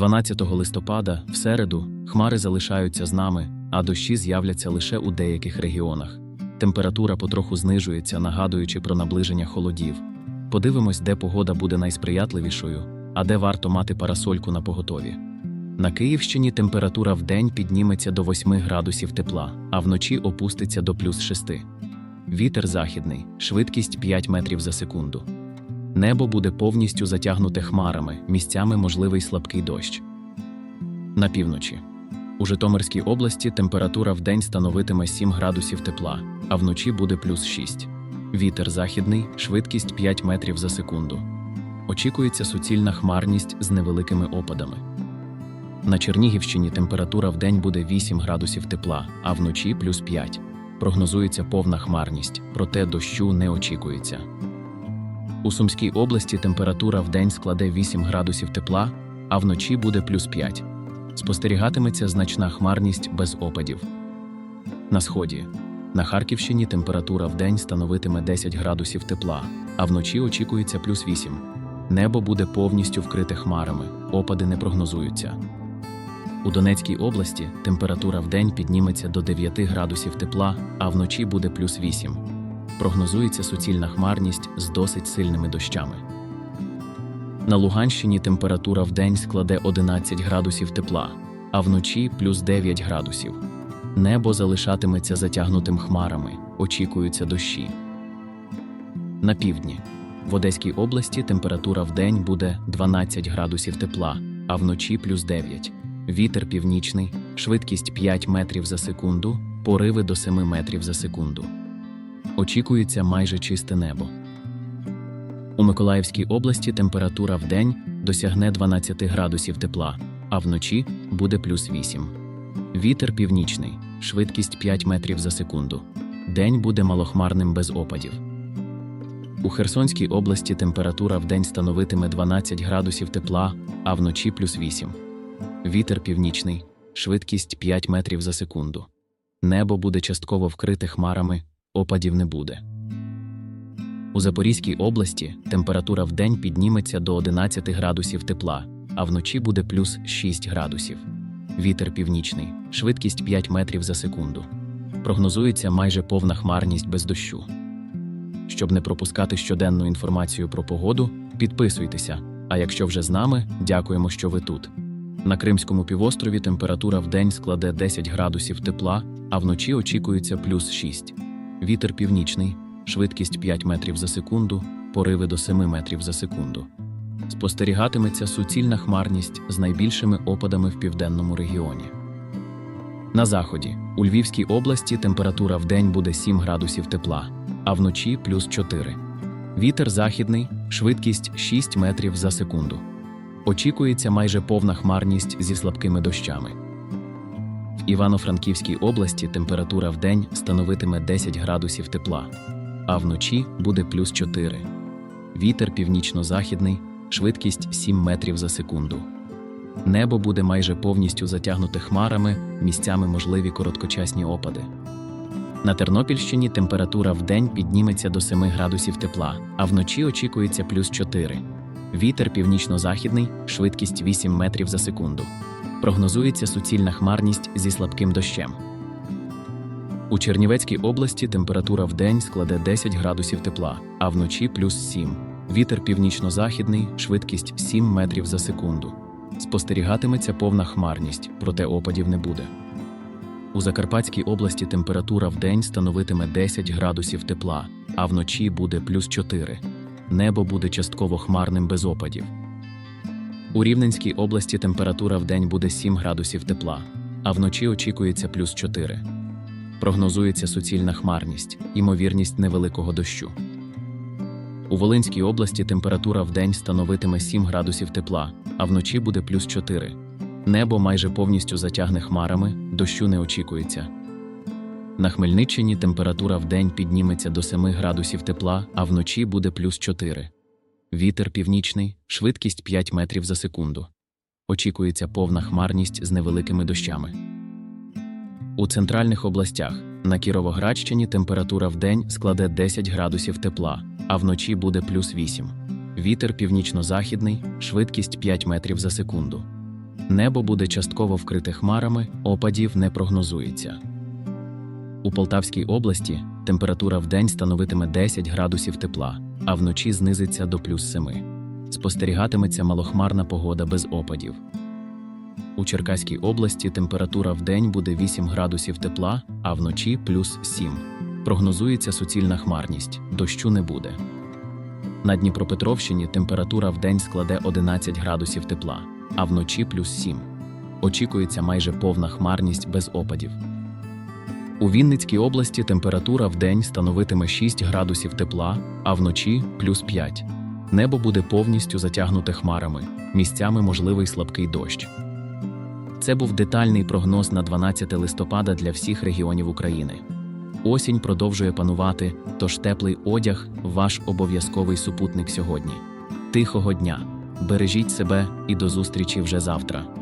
12 листопада, в середу, хмари залишаються з нами, а дощі з'являться лише у деяких регіонах. Температура потроху знижується, нагадуючи про наближення холодів. Подивимось, де погода буде найсприятливішою, а де варто мати парасольку на поготові. На Київщині температура в день підніметься до 8 градусів тепла, а вночі опуститься до плюс 6. Вітер західний, швидкість 5 метрів за секунду. Небо буде повністю затягнуте хмарами, місцями можливий слабкий дощ. На півночі. У Житомирській області температура в день становитиме 7 градусів тепла, а вночі буде плюс 6. Вітер західний, швидкість 5 метрів за секунду. Очікується суцільна хмарність з невеликими опадами. На Чернігівщині температура в день буде 8 градусів тепла, а вночі плюс 5. Прогнозується повна хмарність, проте дощу не очікується. У Сумській області температура в день складе 8 градусів тепла, а вночі буде плюс 5. Спостерігатиметься значна хмарність без опадів. На сході. На Харківщині температура в день становитиме 10 градусів тепла, а вночі очікується плюс 8. Небо буде повністю вкрите хмарами, опади не прогнозуються. У Донецькій області температура в день підніметься до 9 градусів тепла, а вночі буде плюс 8. Прогнозується суцільна хмарність з досить сильними дощами. На Луганщині температура в день складе 11 градусів тепла, а вночі плюс 9 градусів. Небо залишатиметься затягнутим хмарами, очікуються дощі. На півдні. В Одеській області температура в день буде 12 градусів тепла, а вночі плюс 9. Вітер північний, швидкість 5 метрів за секунду, пориви до 7 метрів за секунду. Очікується майже чисте небо. У Миколаївській області температура в день досягне 12 градусів тепла, а вночі буде плюс 8. Вітер північний, швидкість 5 метрів за секунду. День буде малохмарним без опадів. У Херсонській області температура в день становитиме 12 градусів тепла, а вночі плюс 8. Вітер північний, швидкість 5 метрів за секунду. Небо буде частково вкрите хмарами, опадів не буде. У Запорізькій області температура в день підніметься до 11 градусів тепла, а вночі буде плюс 6 градусів. Вітер північний, швидкість 5 метрів за секунду. Прогнозується майже повна хмарність без дощу. Щоб не пропускати щоденну інформацію про погоду, підписуйтеся. А якщо вже з нами, дякуємо, що ви тут. На Кримському півострові температура в день складе 10 градусів тепла, а вночі очікується плюс 6. Вітер північний, швидкість 5 метрів за секунду, пориви до 7 метрів за секунду. Спостерігатиметься суцільна хмарність з найбільшими опадами в південному регіоні. На заході у Львівській області температура в день буде 7 градусів тепла, а вночі плюс 4. Вітер західний, швидкість 6 метрів за секунду. Очікується майже повна хмарність зі слабкими дощами. Івано-Франківській області температура в день становитиме 10 градусів тепла, а вночі буде плюс 4. Вітер північно-західний, швидкість 7 метрів за секунду. Небо буде майже повністю затягнуте хмарами, місцями можливі короткочасні опади. На Тернопільщині температура в день підніметься до 7 градусів тепла, а вночі очікується плюс 4. Вітер північно-західний, швидкість 8 метрів за секунду. Прогнозується суцільна хмарність зі слабким дощем. У Чернівецькій області температура в день складе 10 градусів тепла, а вночі плюс 7. Вітер північно-західний, швидкість 7 метрів за секунду. Спостерігатиметься повна хмарність, проте опадів не буде. У Закарпатській області температура в день становитиме 10 градусів тепла, а вночі буде плюс 4. Небо буде частково хмарним без опадів. У Рівненській області температура в день буде 7 градусів тепла, а вночі очікується плюс 4. Прогнозується суцільна хмарність, ймовірність невеликого дощу. У Волинській області температура в день становитиме 7 градусів тепла, а вночі буде плюс 4. Небо майже повністю затягне хмарами, дощу не очікується. На Хмельниччині температура в день підніметься до 7 градусів тепла, а вночі буде плюс 4. Вітер північний, швидкість 5 метрів за секунду. Очікується повна хмарність з невеликими дощами. У центральних областях на Кіровоградщині температура в день складе 10 градусів тепла, а вночі буде плюс 8. Вітер північно-західний, швидкість 5 метрів за секунду. Небо буде частково вкрите хмарами, опадів не прогнозується. У Полтавській області температура вдень становитиме 10 градусів тепла, а вночі знизиться до плюс 7. Спостерігатиметься малохмарна погода без опадів. У Черкаській області температура вдень буде 8 градусів тепла, а вночі плюс 7. Прогнозується суцільна хмарність, дощу не буде. На Дніпропетровщині температура вдень складе 11 градусів тепла, а вночі плюс 7. Очікується майже повна хмарність без опадів. У Вінницькій області температура вдень становитиме 6 градусів тепла, а вночі плюс 5. Небо буде повністю затягнуте хмарами, місцями можливий слабкий дощ. Це був детальний прогноз на 12 листопада для всіх регіонів України. Осінь продовжує панувати, тож теплий одяг ваш обов'язковий супутник сьогодні. Тихого дня! Бережіть себе і до зустрічі вже завтра.